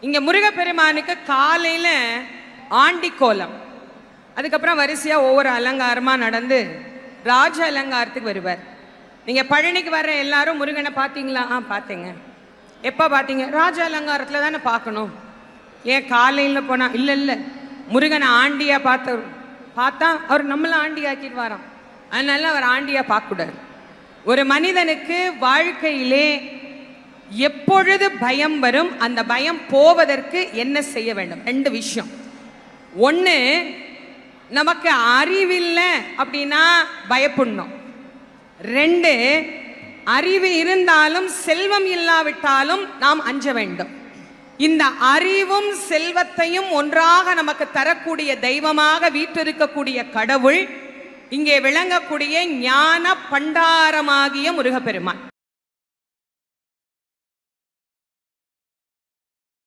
இங்க முருகப்பெருமானுக்கு காலையில ஆண்டி கோலம் அதுக்கப்புறம் வரிசையா ஒவ்வொரு அலங்காரமா நடந்து ராஜ அலங்காரத்துக்கு வருவார். நீங்க பழனிக்கு வர்ற எல்லாரும் முருகனை பார்த்தீங்களா ஆ பார்த்தேங்க எப்போ பார்த்தீங்க ராஜ அலங்காரத்தில் தானே பார்க்கணும் ஏன் காலையில் போனா? இல்லை இல்லை. முருகனை ஆண்டியா பார்த்த பார்த்தா அவர் நம்மள ஆண்டி ஆக்கிடுவாராம். அதனால அவர் ஆண்டியா பார்க்கக்கூடாது. ஒரு மனிதனுக்கு வாழ்க்கையிலே எப்பொழுது பயம் வரும் அந்த பயம் போவதற்கு என்ன செய்ய வேண்டும்? ரெண்டு விஷயம். ஒன்று நமக்கு அறிவில்லை அப்படின்னா பயப்படணும். ரெண்டு அறிவு இருந்தாலும் செல்வம் இல்லாவிட்டாலும் நாம் அஞ்ச வேண்டும். இந்த அறிவும் செல்வத்தையும் ஒன்றாக நமக்கு தரக்கூடிய தெய்வமாக வீற்றிருக்கக்கூடிய கடவுள் இங்கே விளங்கக்கூடிய ஞான பண்டாரமாகிய முருகப்பெருமான்.